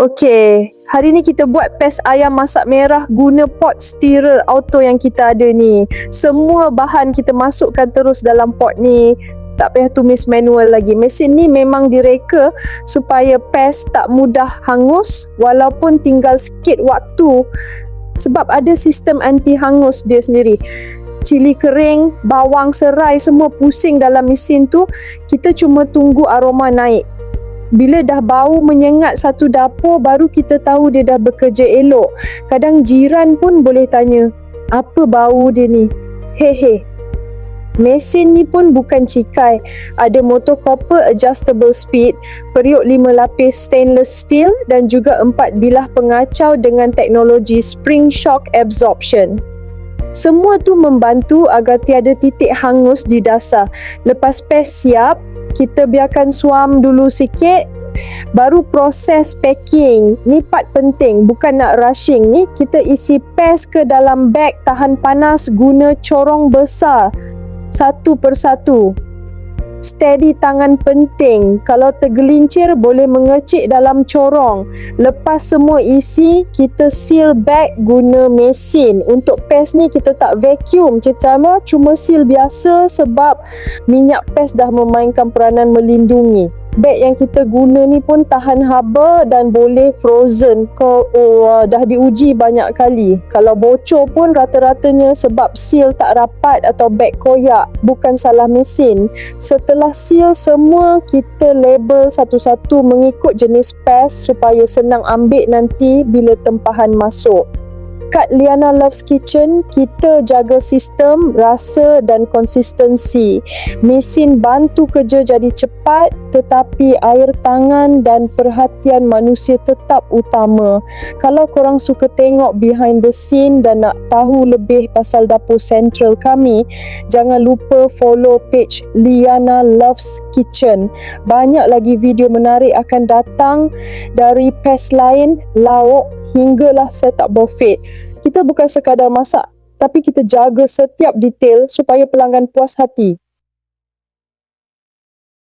Okey, hari ni kita buat pes ayam masak merah guna pot stirrer auto yang kita ada ni. Semua bahan kita masukkan terus dalam pot ni. Tak payah tumis manual lagi. Mesin ni memang direka supaya pes tak mudah hangus walaupun tinggal sikit waktu sebab ada sistem anti hangus dia sendiri. Cili kering, bawang serai semua pusing dalam mesin tu. Kita cuma tunggu aroma naik bila dah bau menyengat satu dapur baru kita tahu dia dah bekerja elok. Kadang jiran pun boleh tanya, apa bau dia ni? Hehe. Mesin ni pun bukan cikai. Ada motor copper adjustable speed, periuk lima lapis stainless steel dan juga empat bilah pengacau dengan teknologi spring shock absorption. Semua tu membantu agar tiada titik hangus di dasar. Lepas pes siap, kita biarkan suam dulu sikit baru proses packing. Ni part penting bukan nak rushing. Ni kita isi pes ke dalam beg tahan panas guna corong besar satu persatu steady tangan penting. Kalau tergelincir boleh mengecik dalam corong. Lepas semua isi kita seal bag guna mesin. Untuk pes ni kita tak vacuum cecama. Cuma seal biasa sebab minyak pes dah memainkan peranan melindungi beg yang kita guna ni pun tahan haba dan boleh frozen. Kau oh, dah diuji banyak kali. Kalau bocor pun rata-ratanya sebab seal tak rapat atau beg koyak. Bukan salah mesin. Setelah seal semua kita label satu-satu mengikut jenis pes supaya senang ambil nanti bila tempahan masuk Kat Liana Loves Kitchen, kita jaga sistem, rasa dan konsistensi. Mesin bantu kerja jadi cepat tetapi air tangan dan perhatian manusia tetap utama. Kalau korang suka tengok behind the scene dan nak tahu lebih pasal dapur central kami, jangan lupa follow page Liana Loves Kitchen. Banyak lagi video menarik akan datang dari pes lain, lauk hinggalah setup buffet kita bukan sekadar masak tapi kita jaga setiap detail supaya pelanggan puas hati